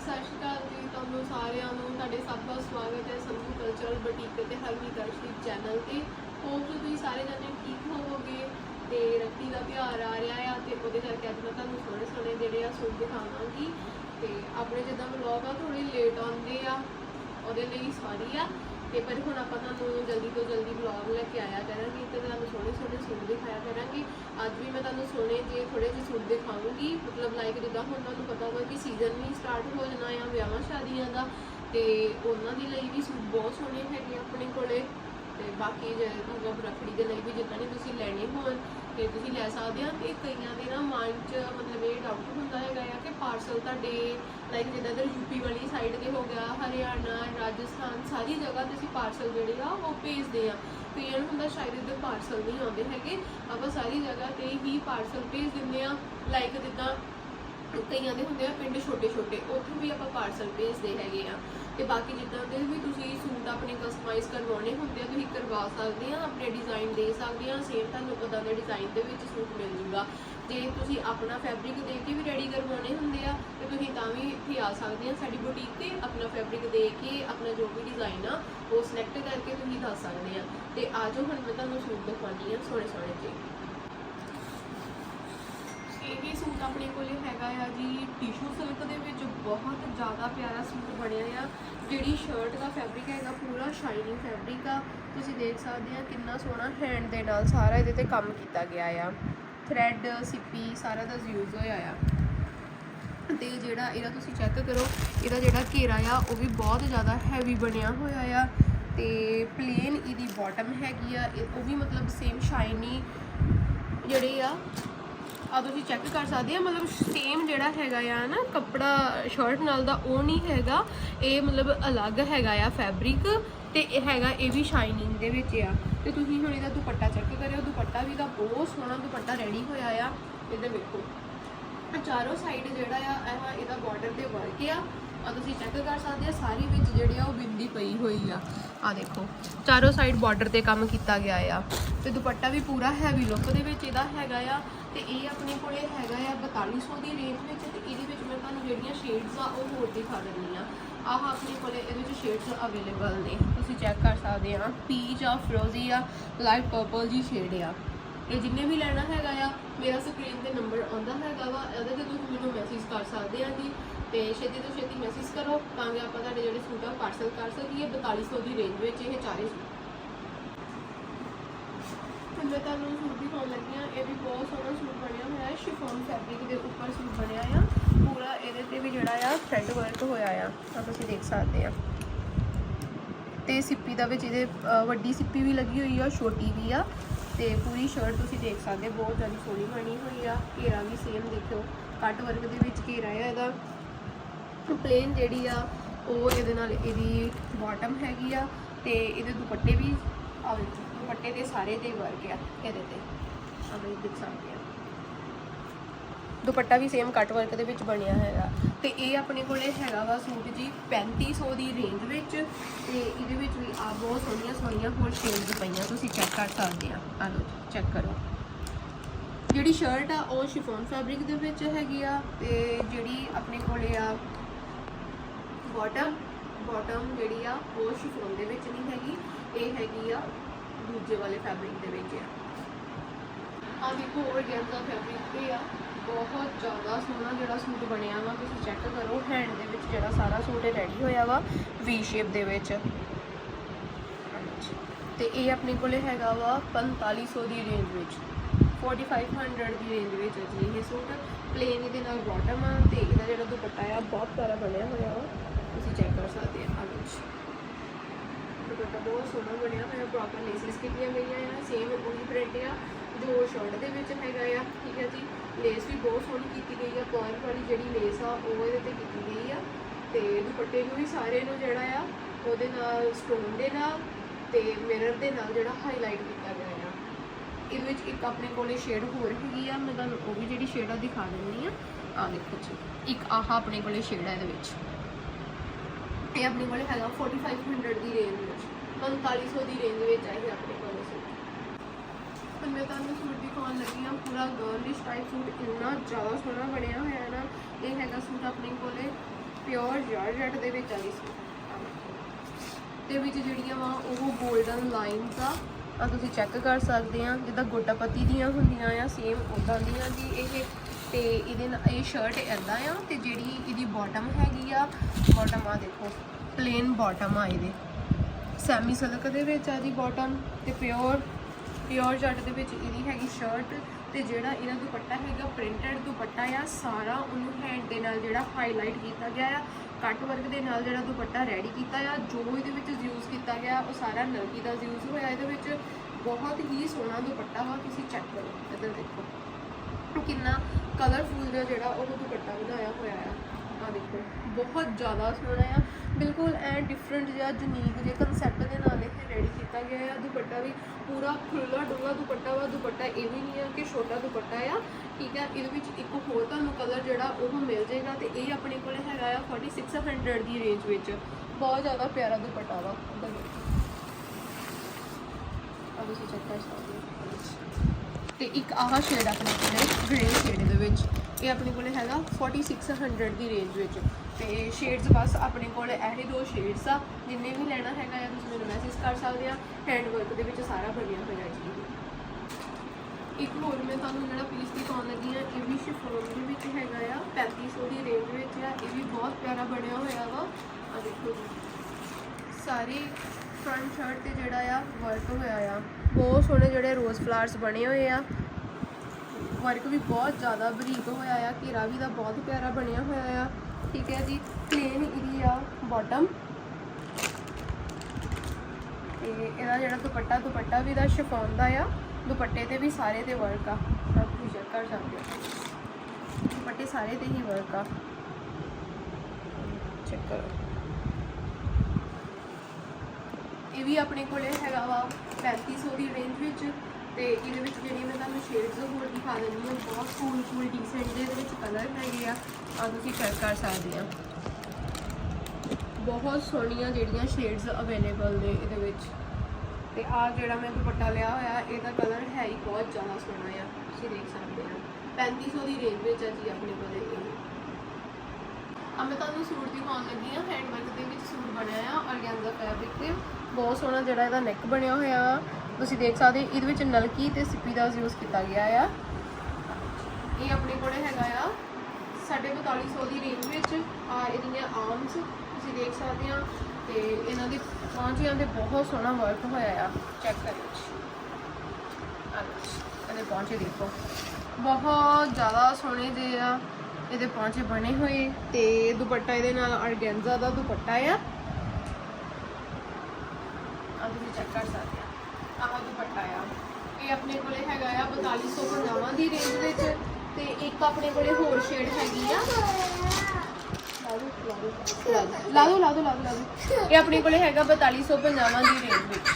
ਸਤਿ ਸ਼੍ਰੀ ਅਕਾਲ ਜੀ, ਤੁਹਾਨੂੰ ਸਾਰਿਆਂ ਨੂੰ ਤੁਹਾਡੇ ਸਭ ਦਾ ਸਵਾਗਤ ਹੈ ਸੰਧੂ ਕਲਚਰਲ ਬੁਟੀਕ ਤੇ ਹਰਮੀ ਦਰਸ਼ਨੀ ਚੈਨਲ ਤੇ। ਹੋਪ ਕਿ ਤੁਸੀਂ ਸਾਰੇ ਜਣੇ ਠੀਕ ਹੋਵੋਗੇ ਤੇ ਰੱਤੀ ਦਾ ਤਿਉਹਾਰ ਆ ਰਿਹਾ ਆ ਤੇ ਉਹਦੇ ਕਰਕੇ ਅੱਜ ਮੈਂ ਤੁਹਾਨੂੰ ਸੋਹਣੇ ਸੋਹਣੇ ਜਿਹੜੇ ਆ ਸੂਟ ਦਿਖਾਵਾਂਗੀ। ਤੇ ਆਪਣੇ ਜਿੱਦਾਂ ਵਲੌਗ ਆ ਥੋੜੇ ਲੇਟ ਆਉਂਦੇ ਆ, ਉਹਦੇ ਲਈ ਸੌਰੀ ਆ। ਤੇ ਪਰ ਹੁਣ ਆਪਾਂ ਤੁਹਾਨੂੰ ਜਲਦੀ ਤੋਂ ਜਲਦੀ ਵਲੌਗ ਲੈ ਕੇ ਆਇਆ ਕਰਾਂਗੇ, ਤੇ ਤੁਹਾਨੂੰ ਸੋਹਣੇ ਸੋਹਣੇ ਸੂਟ ਦਿਖਾਇਆ ਕਰਾਂਗੇ। ਅੱਜ ਵੀ ਮੈਂ ਤੁਹਾਨੂੰ ਸੋਹਣੇ ਜਿਹੇ ਥੋੜੇ ਜਿਹੇ ਸੂਟ ਦਿਖਾਵਾਂਗੀ ਮਤਲਬ ਲਾਈਕ ਜਿੱਦਾਂ ਹੁਣ ਤੁਹਾਨੂੰ ਪਤਾ ਹੋਗਾ ਕਿ ਸੀਜ਼ਨ ਵੀ ਸਟਾਰਟ ਹੋ ਜਾਣਾ ਆ ਵਿਆਹਾਂ ਸ਼ਾਦੀਆਂ ਦਾ, ਤੇ ਉਹਨਾਂ ਦੇ ਲਈ ਵੀ ਸੂਟ ਬਹੁਤ ਸੋਹਣੇ ਹੈਗੇ ਆ ਆਪਣੇ ਕੋਲੇ, ਤੇ ਬਾਕੀ ਜੇ ਮਤਲਬ ਰੱਖੜੀ ਦੇ ਲਈ ਵੀ ਜਿੱਦਾਂ ਨੇ ਤੁਸੀਂ ਲੈਣੇ ਹੋਣ ਤੇ ਤੁਸੀਂ ਲੈ ਸਕਦੇ ਆ ਤੇ ਕਈਆਂ ਦੇ ਨਾ ਮਨ 'ਚ ਮਤਲਬ ਇਹ ਡਾਊਟ ਹੁੰਦਾ ਹੈਗਾ ਆ ਕਿ ਪਾਰਸਲ ਤੁਹਾਡੇ ਲਾਈਕ ਜਿੱਦਾਂ ਇਧਰ ਯੂਪੀ ਵਾਲੀ ਸਾਈਡ ਤੇ ਹੋ ਗਿਆ, ਹਰਿਆਣਾ, ਰਾਜਸਥਾਨ ਸਾਰੀ ਜਗ੍ਹਾ ਤੇ ਅਸੀਂ ਪਾਰਸਲ ਜਿਹੜੇ ਆ ਉਹ ਭੇਜਦੇ ਆ ਕਈਆਂ ਨੂੰ ਹੁੰਦਾ ਸ਼ਾਇਦ ਇੱਧਰ ਪਾਰਸਲ ਨਹੀਂ ਆਉਂਦੇ ਹੈਗੇ, ਆਪਾਂ ਸਾਰੀ ਜਗ੍ਹਾ ਤੇ ਹੀ ਪਾਰਸਲ ਭੇਜ ਦਿੰਦੇ ਆ ਲਾਈਕ ਜਿੱਦਾਂ ਕਈਆਂ ਦੇ ਹੁੰਦੇ ਆ ਪਿੰਡ ਛੋਟੇ ਛੋਟੇ, ਉੱਥੇ ਵੀ ਆਪਾਂ ਪਾਰਸਲ ਭੇਜਦੇ ਹੈਗੇ ਆ। ਤੇ ਬਾਕੀ ਜਿੱਦਾਂ ਦੇ ਵੀ ਤੁਸੀਂ ਸੂਟ ਆਪਣੇ ਕਸਟਮਾਈਜ਼ ਕਰਵਾਉਣੇ ਹੁੰਦੇ ਆ, ਤੁਸੀਂ ਕਰਵਾ ਸਕਦੇ ਆ, ਆਪਣੇ ਡਿਜ਼ਾਈਨ ਦੇ ਸਕਦੇ ਆ ਸੇਮ ਤੁਹਾਨੂੰ ਉਦਾਂ ਦੇ ਡਿਜ਼ਾਈਨ ਦੇ ਵਿੱਚ ਸੂਟ ਮਿਲ ਜੂਗਾ। ਜੇ ਤੁਸੀਂ ਆਪਣਾ ਫੈਬਰਿਕ ਦੇ ਕੇ ਵੀ ਰੈਡੀ ਕਰਵਾਉਣੇ ਹੁੰਦੇ ਆ, ਤੇ ਤੁਸੀਂ ਤਾਂ ਵੀ ਇੱਥੇ ਆ ਸਕਦੇ ਆ ਸਾਡੀ ਬੁਟੀਕ ਤੇ, ਆਪਣਾ ਫੈਬਰਿਕ ਦੇ ਕੇ, ਆਪਣਾ ਜੋ ਵੀ ਡਿਜ਼ਾਈਨ ਆ, ਉਹ ਸਿਲੈਕਟ ਕਰਕੇ ਤੁਸੀਂ ਦੱਸ ਸਕਦੇ ਆ। ਤੇ ਆਜੋ ਹੁਣ ਮੈਂ ਤੁਹਾਨੂੰ ਸੂਟ ਦਿਖਾਉਣੀ ਆ ਸੋਹਣੇ ਸੋਹਣੇ ਜਿਹੇ। ਇਹ ਸੂਟ ਆਪਣੇ ਕੋਲੇ ਹੈਗਾ ਆ ਜੀ ਟਿਸ਼ੂ ਸਿਲਕ ਦੇ ਵਿੱਚ ਬਹੁਤ ਜ਼ਿਆਦਾ ਪਿਆਰਾ ਸੂਟ ਬਣਿਆ ਆ। ਜਿਹੜੀ ਸ਼ਰਟ ਦਾ ਫੈਬਰਿਕ ਹੈਗਾ, ਪੂਰਾ ਸ਼ਾਈਨਿੰਗ ਫੈਬਰਿਕ ਆ। ਤੁਸੀਂ ਦੇਖ ਸਕਦੇ ਆ ਕਿੰਨਾ ਸੋਹਣਾ ਹੈਂਡ ਦੇ ਨਾਲ ਸਾਰਾ ਇਹਦੇ ਤੇ ਕੰਮ ਕੀਤਾ ਗਿਆ ਆ। ਥ੍ਰੈਡ ਸਿੱਪੀ, ਸਾਰਾ ਦਾ ਯੂਜ਼ ਹੋਇਆ ਆ। ਤੇ ਜਿਹੜਾ ਇਹਦਾ ਤੁਸੀਂ ਚੈੱਕ ਕਰੋ, ਇਹਦਾ ਜਿਹੜਾ ਘੇਰਾ ਆ, ਉਹ ਵੀ ਬਹੁਤ ਜ਼ਿਆਦਾ ਹੈਵੀ ਬਣਿਆ ਹੋਇਆ ਆ। ਤੇ ਪਲੇਨ ਇਹਦੀ ਬਾਟਮ ਹੈਗੀ ਆ, ਇਹ- ਉਹ ਵੀ ਮਤਲਬ ਸੇਮ ਸ਼ਾਈਨੀ ਜਿਹੜੇ ਆ ਆ ਤੁਸੀਂ ਚੈੱਕ ਕਰ ਸਕਦੇ ਆ, ਮਤਲਬ ਸੇਮ ਜਿਹੜਾ ਹੈਗਾ ਆ ਨਾ ਕੱਪੜਾ ਸ਼ਰਟ ਨਾਲ ਦਾ, ਉਹ ਨਹੀਂ ਹੈਗਾ। ਇਹ ਮਤਲਬ ਅਲੱਗ ਹੈਗਾ ਆ ਫੈਬਰਿਕ ਤੇ ਇਹ ਹੈਗਾ, ਇਹ ਵੀ ਸ਼ਾਈਨਿੰਗ ਦੇ ਵਿੱਚ ਆ। ਤੇ ਤੁਸੀਂ ਹੁਣ ਇਹਦਾ ਦੁਪੱਟਾ ਚੈੱਕ ਕਰਿਓ, ਦੁਪੱਟਾ ਵੀ ਦਾ ਬਹੁਤ ਸੋਹਣਾ ਦੁਪੱਟਾ ਰੈਡੀ ਹੋਇਆ ਆ। ਇਹਦੇ ਵੇਖੋ ਚਾਰੋਂ ਸਾਈਡ ਜਿਹੜਾ ਆ ਇਹਦਾ ਬਾਰਡਰ ਤੇ ਵਰਕ ਆ। ਆ ਤੁਸੀਂ ਚੈੱਕ ਕਰ ਸਕਦੇ ਆ, ਸਾਰੀ ਵਿੱਚ ਜਿਹੜੀ ਆ ਉਹ ਬਿੰਦੀ ਪਈ ਹੋਈ ਆ। ਆ ਦੇਖੋ, ਚਾਰੋਂ ਸਾਈਡ ਬਾਰਡਰ ਤੇ ਕੰਮ ਕੀਤਾ ਗਿਆ ਆ। ਤੇ ਦੁਪੱਟਾ ਵੀ ਪੂਰਾ ਹੈਵੀ ਲੁੱਕ ਦੇ ਵਿੱਚ ਇਹਦਾ ਹੈਗਾ ਆ। ਤੇ ਇਹ ਆਪਣੇ ਕੋਲੇ ਹੈਗਾ ਆ 4200 ਦੀ ਰੇਂਜ ਵਿੱਚ ਤੇ ਇਹਦੇ ਵਿੱਚ ਮੈਂ ਤੁਹਾਨੂੰ ਜਿਹੜੀਆਂ ਸ਼ੇਡਸ ਆ, ਉਹ ਹੋਰ ਦਿਖਾ ਦਿੰਦੀ ਆ। ਆਹ ਆਪਣੇ ਕੋਲੇ ਇਹਦੇ ਵਿੱਚ ਸ਼ੇਡਸ ਅਵੇਲੇਬਲ ਨੇ। ਤੁਸੀਂ ਚੈੱਕ ਕਰ ਸਕਦੇ ਆ ਪੀਚ ਆ ਫਰੋਜ਼ੀ ਆ ਲਾਈਟ ਪਰਪਲ ਜੀ ਸ਼ੇਡ ਆ। ਇਹ ਜਿੰਨੇ ਵੀ ਲੈਣਾ ਹੈਗਾ ਆ, ਮੇਰਾ ਸਕਰੀਨ ਤੇ ਨੰਬਰ ਆਉਂਦਾ ਹੈਗਾ ਵਾ, ਇਹਦੇ ਤੇ ਤੁਸੀਂ ਮੈਨੂੰ ਮੈਸੇਜ ਕਰ ਸਕਦੇ ਆ ਜੀ। ਤੇ ਛੇਤੀ ਤੋਂ ਛੇਤੀ ਮੈਸੇਜ ਕਰੋ ਤਾਂ ਕਿ ਆਪਾਂ ਤੁਹਾਡੇ ਜਿਹੜੇ ਸੂਟ ਆ ਪਾਰਸਲ ਕਰ ਸਕੀਏ। 4200 ਦੀ ਰੇਂਜ ਵਿੱਚ ਇਹ ਚਾਰੇ ਸੂਟ ਹੁਣ ਮੈਂ ਤੁਹਾਨੂੰ ਸੂਟ ਦਿਖਾਉਣ ਲੱਗੀ ਹਾਂ। ਇਹ ਵੀ ਬਹੁਤ ਸੋਹਣਾ ਸੂਟ ਬਣਿਆ ਹੋਇਆ ਹੈ। ਸ਼ਿਫੋਨ ਫੈਬਰਿਕ ਦੇ ਉੱਪਰ ਸੂਟ ਬਣਿਆ ਆ। ਪੂਰਾ ਇਹਦੇ ਤੇ ਵੀ ਜਿਹੜਾ ਆ ਥ੍ਰੈਡ ਵਰਕ ਹੋਇਆ ਆ। ਤਾਂ ਤੁਸੀਂ ਦੇਖ ਸਕਦੇ ਆ। ਤੇ ਸਿੱਪੀ ਦਾ ਵਿੱਚ ਇਹਦੇ ਵੱਡੀ ਸਿੱਪੀ ਵੀ ਲੱਗੀ ਹੋਈ ਆ, ਛੋਟੀ ਵੀ ਆ। ਤੇ ਪੂਰੀ ਸ਼ਰਟ ਤੁਸੀਂ ਦੇਖ ਸਕਦੇ ਬਹੁਤ ਜ਼ਿਆਦਾ ਸੋਹਣੀ ਬਣੀ ਹੋਈ ਆ। ਘੇਰਾ ਵੀ ਸੇਮ ਦੇਖਿਓ। ਕੱਟ ਵਰਕ ਦੇ ਵਿੱਚ ਘੇਰਾ ਆ ਇਹਦਾ। ਪਲੇਨ ਜਿਹੜੀ ਆ, ਉਹ ਇਹਦੇ ਨਾਲ ਇਹਦੀ ਬਾਟਮ ਹੈਗੀ ਆ ਤੇ ਇਹਦੇ ਦੁਪੱਟੇ ਵੀ ਆ ਵੇਖੋ ਦੁਪੱਟੇ ਦੇ ਸਾਰੇ ਦੇ ਵਰਕ ਆ, ਇਹਦੇ ਤੇ। ਆ ਵੀ ਦੇਖ ਸਕਦੇ ਆ। ਦੁਪੱਟਾ ਵੀ ਸੇਮ ਕੱਟ ਵਰਕ ਦੇ ਵਿੱਚ ਬਣਿਆ ਹੈਗਾ। ਤੇ ਇਹ ਆਪਣੇ ਕੋਲੇ ਹੈਗਾ ਵਾ ਸੂਟ ਜੀ 3500 ਦੀ ਰੇਂਜ ਵਿੱਚ ਤੇ ਇਹਦੇ ਵਿੱਚ ਵੀ ਆ ਬਹੁਤ ਸੋਹਣੀਆਂ ਸੋਹਣੀਆਂ ਹੋਰ ਸ਼ੇਡਸ ਪਈਆਂ, ਤੁਸੀਂ ਚੈੱਕ ਕਰ ਸਕਦੇ ਆ। ਆ ਲਓ ਚੈੱਕ ਕਰੋ। ਜਿਹੜੀ ਸ਼ਰਟ ਆ, ਉਹ ਸ਼ਿਫੋਨ ਫੈਬਰਿਕ ਦੇ ਵਿੱਚ ਹੈਗੀ ਆ ਤੇ ਜਿਹੜੀ ਆਪਣੇ ਕੋਲੇ ਆ ਬਾਟਮ ਬਾਟਮ ਜਿਹੜੀ ਆ, ਉਹ ਸ਼ਿਫੋਨ ਦੇ ਵਿੱਚ ਨਹੀਂ ਹੈਗੀ, ਇਹ ਹੈਗੀ ਆ ਦੂਜੇ ਵਾਲੇ ਫੈਬਰਿਕ ਦੇ ਵਿੱਚ ਆ। ਆ ਦੇਖੋ ਔਰਗੈਂਜ਼ਾ ਫੈਬਰਿਕ ਤੇ ਆ। ਬਹੁਤ ਜ਼ਿਆਦਾ ਸੋਹਣਾ ਜਿਹੜਾ ਸੂਟ ਬਣਿਆ ਵਾ, ਤੁਸੀਂ ਚੈੱਕ ਕਰੋ ਹੈਂਡ ਦੇ ਵਿੱਚ ਜਿਹੜਾ ਸਾਰਾ ਸੂਟ ਰੈਡੀ ਹੋਇਆ ਵਾ ਵੀ ਸ਼ੇਪ ਦੇ ਵਿੱਚ। ਤੇ ਇਹ ਆਪਣੇ ਕੋਲੇ ਹੈਗਾ ਵਾ 4500 ਦੀ ਰੇਂਜ ਵਿੱਚ। 4500 ਦੀ ਰੇਂਜ ਵਿੱਚ ਹੈ ਜੀ ਇਹ ਸੂਟ। ਪਲੇਨ ਇਹਦੇ ਨਾਲ ਬਾਟਮ ਆ, ਤੇ ਇਹਦਾ ਜਿਹੜਾ ਦੁਪੱਟਾ ਆ, ਬਹੁਤ ਸਾਰਾ ਬਣਿਆ ਹੋਇਆ ਵਾ। ਤੁਸੀਂ ਚੈੱਕ ਕਰ ਸਕਦੇ ਆ ਆ ਵਿੱਚ। ਦੁਪੱਟਾ ਬਹੁਤ ਸੋਹਣਾ ਬਣਿਆ ਹੋਇਆ ਪ੍ਰੋਪਰ ਲੇਸਿਸ ਕੀਤੀਆਂ ਗਈਆਂ ਆ ਸੇਮ ਉਹੀ ਪ੍ਰਿੰਟ ਆ, ਜੋ ਸ਼ਰਟ ਦੇ ਵਿੱਚ ਹੈਗਾ ਆ, ਠੀਕ ਹੈ ਜੀ। ਲੇਸ ਵੀ ਬਹੁਤ ਸੋਹਣੀ ਕੀਤੀ ਗਈ ਆ ਪਰਲ ਵਾਲੀ ਜਿਹੜੀ ਲੇਸ ਆ, ਉਹ ਇਹਦੇ ਤੇ ਕੀਤੀ ਗਈ ਆ। ਤੇ ਦੁਪੱਟੇ ਨੂੰ ਵੀ ਸਾਰੇ ਨੂੰ ਜਿਹੜਾ ਆ, ਉਹਦੇ ਨਾਲ ਸਟੋਨ ਦੇ ਨਾਲ ਤੇ ਮਿਰਰ ਦੇ ਨਾਲ ਜਿਹੜਾ ਹਾਈਲਾਈਟ ਕੀਤਾ ਗਿਆ ਆ। ਇਹਦੇ ਵਿੱਚ ਇੱਕ ਆਪਣੇ ਕੋਲੇ ਸ਼ੇਡ ਹੋਰ ਹੈਗੀ ਆ, ਮੈਂ ਤੁਹਾਨੂੰ ਉਹ ਵੀ ਜਿਹੜੀ ਸ਼ੇਡ ਆ ਦਿਖਾ ਦਿੰਦੀ ਆ। ਆ ਦੇਖੋ ਜੀ, ਇੱਕ ਆਹ ਆਪਣੇ ਕੋਲੇ ਸ਼ੇਡ ਆ ਇਹਦੇ ਵਿੱਚ। ਇਹ ਆਪਣੇ ਕੋਲ ਹੈਗਾ 4500 ਦੀ ਰੇਂਜ ਵਿੱਚ। 4500 ਦੀ ਰੇਂਜ ਵਿੱਚ ਆ ਆਪਣੇ ਕੋਲ। ਸੂਟ ਹੁਣ ਮੈਂ ਤੁਹਾਨੂੰ ਸੂਟ ਦਿਖਾਉਣ ਲੱਗੀ ਹਾਂ, ਪੂਰਾ ਗਰਲਿਸ਼ ਟਾਈਪ ਸੂਟ, ਇੰਨਾ ਜ਼ਿਆਦਾ ਸੋਹਣਾ ਬਣਿਆ ਹੋਇਆ ਨਾ, ਇਹ ਹੈਗਾ ਸੂਟ ਆਪਣੇ ਕੋਲੇ ਪਿਓਰ ਜਾਰਜਟ ਦੇ ਵਿੱਚ ਆਈ ਗਈ ਸੀ ਤੇ ਵਿੱਚ ਜਿਹੜੀਆਂ ਵਾ ਉਹ 골ਡਨ ਲਾਈਨਸ ਆ। ਆ ਤੁਸੀਂ ਚੈੱਕ ਕਰ ਸਕਦੇ ਆ ਜਿੱਦਾਂ ਗੋਟਾਪਤੀ ਦੀਆਂ ਹੁੰਦੀਆਂ ਆ ਸੇਮ ਉਦਾਂ ਦੀਆਂ ਜੀ, ਇਹ ਤੇ ਇਹਦੇ ਨਾਲ ਇਹ ਸ਼ਰਟ ਐਦਾਂ ਆ ਤੇ ਜਿਹੜੀ ਇਹਦੀ ਬਾਟਮ ਹੈਗੀ ਆ ਬਾਟਮ ਆ ਦੇਖੋ ਪਲੇਨ ਬਾਟਮ ਆ ਇਹਦੇ। ਸੈਮੀ ਸਿਲਕ ਦੇ ਵਿੱਚ ਆ ਜੀ ਬਾਟਮ ਤੇ ਪਿਓਰ ਪਿਓਰ ਜੱਟ ਦੇ ਵਿੱਚ ਇਹਦੀ ਹੈਗੀ ਸ਼ਰਟ ਤੇ ਜਿਹੜਾ ਇਹਦਾ ਦੁਪੱਟਾ ਹੈਗਾ ਪ੍ਰਿੰਟਡ ਦੁਪੱਟਾ ਆ, ਸਾਰਾ ਉਹਨੂੰ ਹੈਂਡ ਦੇ ਨਾਲ ਜਿਹੜਾ ਹਾਈਲਾਈਟ ਕੀਤਾ ਗਿਆ ਆ ਕੱਟ ਵਰਕ ਦੇ ਨਾਲ ਜਿਹੜਾ ਦੁਪੱਟਾ ਰੈਡੀ ਕੀਤਾ ਆ, ਜੋ ਇਹਦੇ ਵਿੱਚ ਯੂਜ਼ ਕੀਤਾ ਗਿਆ, ਉਹ ਸਾਰਾ ਨਲਕੀ ਦਾ ਯੂਜ਼ ਹੋਇਆ ਇਹਦੇ ਵਿੱਚ। ਬਹੁਤ ਹੀ ਸੋਹਣਾ ਦੁਪੱਟਾ ਵਾ, ਤੁਸੀਂ ਚੈੱਕ ਕਰੋ, ਇੱਧਰ ਦੇਖੋ। ਕਿੰਨਾ ਕਲਰਫੁਲ ਦਾ ਜਿਹੜਾ ਉਹ ਦੁਪੱਟਾ ਬਣਾਇਆ ਹੋਇਆ ਆ। ਆ ਦੇਖੋ, ਬਹੁਤ ਜ਼ਿਆਦਾ ਸੋਹਣਾ ਆ। ਬਿਲਕੁਲ ਐ ਡਿਫਰੈਂਟ ਜਿਹਾ ਯੂਨੀਕ ਜਿਹਾ ਕਨਸੈਪਟ ਦੇ ਨਾਲ ਇਹ ਰੈਡੀ ਕੀਤਾ ਗਿਆ ਆ। ਦੁਪੱਟਾ ਵੀ ਪੂਰਾ ਖੁੱਲਾ ਡੁੱਲਾ ਦੁਪੱਟਾ ਵਾ। ਦੁਪੱਟਾ ਇਹ ਵੀ ਨਹੀਂ ਆ ਕਿ ਛੋਟਾ ਦੁਪੱਟਾ ਆ। ਠੀਕ ਆ, ਇਹਦੇ ਵਿੱਚ ਇੱਕ ਹੋਰ ਤੁਹਾਨੂੰ ਕਲਰ ਜਿਹੜਾ ਉਹ ਮਿਲ ਜਾਏਗਾ ਤੇ ਇਹ ਆਪਣੇ ਕੋਲ ਹੈਗਾ ਆ 4600 ਦੀ ਰੇਂਜ ਵਿੱਚ। ਬਹੁਤ ਜ਼ਿਆਦਾ ਪਿਆਰਾ ਦੁਪੱਟਾ ਵਾ। ਇੱਧਰ ਦੇਖੋ। ਆ ਤੁਸੀਂ ਚੈੱਕ ਕਰ ਸਕਦੇ ਹੋ। ਤੇ ਇੱਕ ਆਹ ਸ਼ੇਡ ਆਪਣੇ ਕੋਲੇ ਗ੍ਰੇ ਸ਼ੇਡ ਦੇ ਵਿੱਚ। ਇਹ ਆਪਣੇ ਕੋਲੇ ਹੈਗਾ 4600 ਦੀ ਰੇਂਜ ਵਿੱਚ। ਤੇ ਸ਼ੇਡਸ ਬਸ ਆਪਣੇ ਕੋਲੇ ਇਹੀ ਦੋ ਸ਼ੇਡਸ ਆ, ਜਿੰਨੇ ਵੀ ਲੈਣਾ ਹੈਗਾ ਆ, ਤੁਸੀਂ ਮੈਨੂੰ ਮੈਸੇਜ ਕਰ ਸਕਦੇ ਆ। ਹੈਂਡ ਵਰਕ ਦੇ ਵਿੱਚ ਸਾਰਾ ਬਣਿਆ ਹੋਇਆ ਜੀ। ਇੱਕ ਹੋਰ ਮੈਂ ਤੁਹਾਨੂੰ ਜਿਹੜਾ ਪੀਸ ਦਿਖਾਉਣ ਲੱਗੀ ਆ, ਇਹ ਵੀ ਸ਼ਿਫੋਨ ਦੇ ਵਿੱਚ ਹੈਗਾ ਆ 3500 ਦੀ ਰੇਂਜ ਵਿੱਚ ਆ। ਇਹ ਵੀ ਬਹੁਤ ਪਿਆਰਾ ਬਣਿਆ ਹੋਇਆ ਵਾ। ਆ ਦੇਖੋ ਜੀ। ਸਾਰੀ ਫਰੰਟ ਸ਼ਰਟ ਤੇ ਜਿਹੜਾ ਆ ਵਰਕ ਹੋਇਆ ਆ। ਬਹੁਤ ਸੋਹਣੇ ਜਿਹੜੇ ਰੋਜ਼ ਫਲਾਵਰਸ ਬਣੇ ਹੋਏ ਆ। ਵਰਕ ਵੀ ਬਹੁਤ ਜ਼ਿਆਦਾ ਬਰੀਕ ਹੋਇਆ ਆ, ਘੇਰਾ ਵੀ ਦਾ ਬਹੁਤ ਪਿਆਰਾ ਬਣਿਆ ਹੋਇਆ ਆ। ਠੀਕ ਹੈ ਜੀ ਪਲੇਨ ਇਹਦੀ ਆ ਬਾਟਮ ਤੇ ਇਹਦਾ ਜਿਹੜਾ ਦੁਪੱਟਾ ਦੁਪੱਟਾ ਵੀ ਦਾ ਸ਼ਿਫੋਨ ਦਾ ਆ। ਦੁਪੱਟੇ ਤੇ ਵੀ ਸਾਰੇ ਤੇ ਵਰਕ ਆ। ਸਭ ਕੁਝ ਚੈੱਕ ਕਰ ਸਕਦੇ ਹੋ ਦੁਪੱਟੇ ਸਾਰੇ ਤੇ ਹੀ ਵਰਕ ਆ। ਚੈੱਕ ਕਰੋ। ਇਹ ਵੀ ਆਪਣੇ ਕੋਲੇ ਹੈਗਾ ਵਾ 3500 ਦੀ ਰੇਂਜ ਵਿੱਚ। ਤੇ ਇਹਦੇ ਵਿੱਚ ਜਿਹੜੀ ਮੈਂ ਤੁਹਾਨੂੰ ਸ਼ੇਡਸ ਹੋਰ ਦਿਖਾ ਦਿੰਦੀ ਹਾਂ, ਬਹੁਤ ਕੂਲ ਕੂਲ ਡੀਸੈਂਟ ਦੇ ਇਹਦੇ ਵਿੱਚ ਕਲਰ ਹੈਗੇ ਆ। ਆ ਤੁਸੀਂ ਚੈੱਕ ਕਰ ਸਕਦੇ ਆ। ਬਹੁਤ ਸੋਹਣੀਆਂ ਜਿਹੜੀਆਂ ਸ਼ੇਡਸ ਅਵੇਲੇਬਲ ਨੇ ਇਹਦੇ ਵਿੱਚ। ਤੇ ਆ ਜਿਹੜਾ ਮੈਂ ਦੁਪੱਟਾ ਲਿਆ ਹੋਇਆ, ਇਹਦਾ ਕਲਰ ਹੈ ਹੀ ਬਹੁਤ ਜ਼ਿਆਦਾ ਸੋਹਣਾ ਆ। ਤੁਸੀਂ ਦੇਖ ਸਕਦੇ ਆ। 3500 ਦੀ ਰੇਂਜ ਵਿੱਚ ਆ ਜੀ ਆਪਣੇ ਕੋਲ ਇਹ। ਆ ਮੈਂ ਤੁਹਾਨੂੰ ਸੂਟ ਦਿਖਾਉਣ ਲੱਗੀ ਆ ਹੈਂਡ ਵਰਕ ਦੇ ਵਿੱਚ ਸੂਟ ਬਣਿਆ ਆ ਔਰਗੈਂਜ਼ਾ ਫੈਬਰਿਕ ਤੇ ਬਹੁਤ ਸੋਹਣਾ ਜਿਹੜਾ ਇਹਦਾ ਨੈਕ ਬਣਿਆ ਹੋਇਆ ਆ। ਤੁਸੀਂ ਦੇਖ ਸਕਦੇ ਇਹਦੇ ਵਿੱਚ ਨਲਕੀ ਤੇ ਸਿੱਪੀ ਦਾ ਯੂਜ਼ ਕੀਤਾ ਗਿਆ ਆ। ਇਹ ਆਪਣੇ ਕੋਲੇ ਹੈਗਾ ਆ 4250 ਦੀ ਰੇਂਜ ਵਿੱਚ ਆ ਇਹਦੀਆਂ ਆਰਮਸ ਤੁਸੀਂ ਦੇਖ ਸਕਦੇ ਆ, ਤੇ ਇਹਨਾਂ ਦੇ ਪਹੁੰਚਿਆਂ ਤੇ ਬਹੁਤ ਸੋਹਣਾ ਵਰਕ ਹੋਇਆ ਆ। ਚੈੱਕ ਕਰਿਓ ਆ ਇਹਦੇ ਪਹੁੰਚੇ ਦੇਖੋ। ਬਹੁਤ ਜ਼ਿਆਦਾ ਸੋਹਣੇ ਜਿਹੇ ਆ, ਇਹਦੇ ਪਹੁੰਚੇ ਬਣੇ ਹੋਏ। ਤੇ ਦੁਪੱਟਾ ਇਹਦੇ ਨਾਲ ਆਰਗੈਂਜ਼ਾ ਦਾ ਦੁਪੱਟਾ ਆ ਤੁਸੀਂ ਚੈੱਕ ਕਰ ਸਕਦੇ ਆ ਆਹ ਦੁਪੱਟਾ ਆ ਇਹ ਆਪਣੇ ਕੋਲੇ ਹੈਗਾ ਆ 4250 ਦੀ ਰੇਂਜ ਵਿੱਚ ਤੇ ਇੱਕ ਆਪਣੇ ਕੋਲੇ ਹੋਰ ਸ਼ੇਡ ਹੈਗੀ ਆ। ਲਾ ਦੋ ਲਾ ਦੋ ਲਾ ਦੋ ਲਾ ਦੋ ਲਾ ਦੋ ਲਾ ਦੋ ਇਹ ਆਪਣੇ ਕੋਲੇ ਹੈਗਾ 4250 ਦੀ ਰੇਂਜ ਵਿੱਚ।